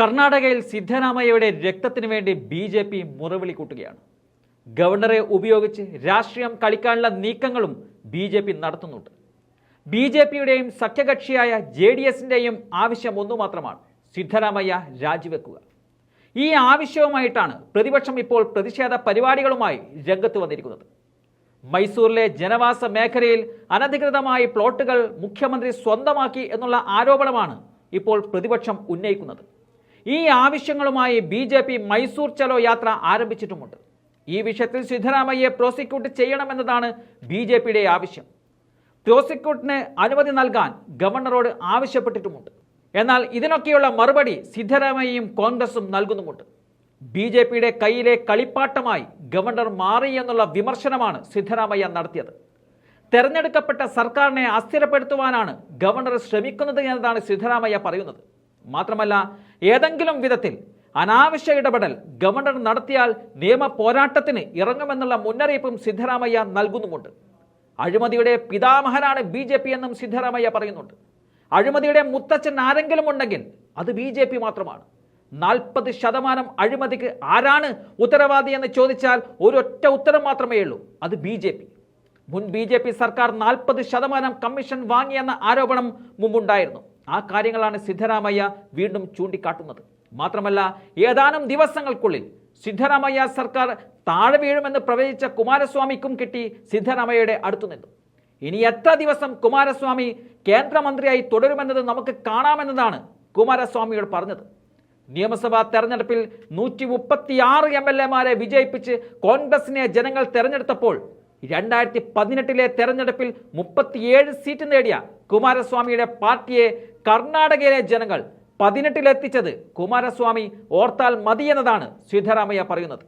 കർണാടകയിൽ സിദ്ധരാമയ്യയുടെ രക്തത്തിനു വേണ്ടി B J P മുറവിളി കൂട്ടുകയാണ്. ഗവർണറെ ഉപയോഗിച്ച് രാഷ്ട്രീയം കളിക്കാനുള്ള നീക്കങ്ങളും ബി ജെ പി നടത്തുന്നുണ്ട്. ബി ജെ പിയുടെയും സഖ്യകക്ഷിയായ ജെ ഡി എസിന്റെയും ആവശ്യം ഒന്നു മാത്രമാണ് സിദ്ധരാമയ്യ രാജിവെക്കുക. ഈ ആവശ്യവുമായിട്ടാണ് പ്രതിപക്ഷം ഇപ്പോൾ പ്രതിഷേധ പരിപാടികളുമായി രംഗത്ത് വന്നിരിക്കുന്നത്. മൈസൂരിലെ ജനവാസ മേഖലയിൽ അനധികൃതമായി പ്ലോട്ടുകൾ മുഖ്യമന്ത്രി സ്വന്തമാക്കി എന്നുള്ള ആരോപണമാണ് ഇപ്പോൾ പ്രതിപക്ഷം ഉന്നയിക്കുന്നത്. ഈ ആവശ്യങ്ങളുമായി ബി ജെ പി മൈസൂർ ചലോ യാത്ര ആരംഭിച്ചിട്ടുമുണ്ട്. ഈ വിഷയത്തിൽ സിദ്ധരാമയ്യെ പ്രോസിക്യൂട്ട് ചെയ്യണമെന്നതാണ് ബി ജെ പിയുടെ ആവശ്യം. പ്രോസിക്യൂട്ടിന് അനുമതി നൽകാൻ ഗവർണറോട് ആവശ്യപ്പെട്ടിട്ടുമുണ്ട്. എന്നാൽ ഇതിനൊക്കെയുള്ള മറുപടി സിദ്ധരാമയ്യയും കോൺഗ്രസും നൽകുന്നുമുണ്ട്. ബി ജെ പിയുടെ കയ്യിലെ കളിപ്പാട്ടമായി ഗവർണർ മാറി എന്നുള്ള വിമർശനമാണ് സിദ്ധരാമയ്യ നടത്തിയത്. തെരഞ്ഞെടുക്കപ്പെട്ട സർക്കാരിനെ അസ്ഥിരപ്പെടുത്തുവാനാണ് ഗവർണർ ശ്രമിക്കുന്നത് എന്നതാണ് സിദ്ധരാമയ്യ പറയുന്നത്. മാത്രമല്ല ഏതെങ്കിലും വിധത്തിൽ അനാവശ്യ ഇടപെടൽ ഗവർണർ നടത്തിയാൽ നിയമ പോരാട്ടത്തിന് ഇറങ്ങുമെന്നുള്ള മുന്നറിയിപ്പും സിദ്ധരാമയ്യ നൽകുന്നുമുണ്ട്. അഴിമതിയുടെ പിതാമഹനാണ് ബി ജെ പി എന്നും സിദ്ധരാമയ്യ പറയുന്നുണ്ട്. അഴിമതിയുടെ മുത്തച്ഛൻ ആരെങ്കിലും ഉണ്ടെങ്കിൽ അത് ബി ജെ പി മാത്രമാണ്. നാൽപ്പത് ശതമാനം അഴിമതിക്ക് ആരാണ് ഉത്തരവാദി എന്ന് ചോദിച്ചാൽ ഒരൊറ്റ ഉത്തരം മാത്രമേ ഉള്ളൂ അത് ബി ജെ പി. മുൻ ബി ജെ പി സർക്കാർ നാൽപ്പത് ശതമാനം കമ്മീഷൻ വാങ്ങിയെന്ന ആരോപണം മുമ്പുണ്ടായിരുന്നു. ആ കാര്യങ്ങളാണ് സിദ്ധരാമയ്യ വീണ്ടും ചൂണ്ടിക്കാട്ടുന്നത്. മാത്രമല്ല ഏതാനും ദിവസങ്ങൾക്കുള്ളിൽ സിദ്ധരാമയ്യ സർക്കാർ താഴെ വീഴുമെന്ന് പ്രവചിച്ച കുമാരസ്വാമിക്കും കിട്ടി സിദ്ധരാമയ്യയുടെ അടുത്തു നിന്നു. ഇനി എത്ര ദിവസം കുമാരസ്വാമി കേന്ദ്രമന്ത്രിയായി തുടരുമെന്നത് നമുക്ക് കാണാമെന്നതാണ് കുമാരസ്വാമിയോട് പറഞ്ഞത്. നിയമസഭാ തെരഞ്ഞെടുപ്പിൽ നൂറ്റി മുപ്പത്തിയാറ് എം എൽ എമാരെ വിജയിപ്പിച്ച് കോൺഗ്രസിനെ ജനങ്ങൾ തെരഞ്ഞെടുത്തപ്പോൾ രണ്ടായിരത്തി പതിനെട്ടിലെ തെരഞ്ഞെടുപ്പിൽ മുപ്പത്തിയേഴ് സീറ്റ് നേടിയ കുമാരസ്വാമിയുടെ പാർട്ടിയെ കർണാടകയിലെ ജനങ്ങൾ പതിനെട്ടിലെത്തിച്ചത് കുമാരസ്വാമി ഓർത്താൽ മതിയെന്നതാണ് സിദ്ധരാമയ്യ പറയുന്നത്.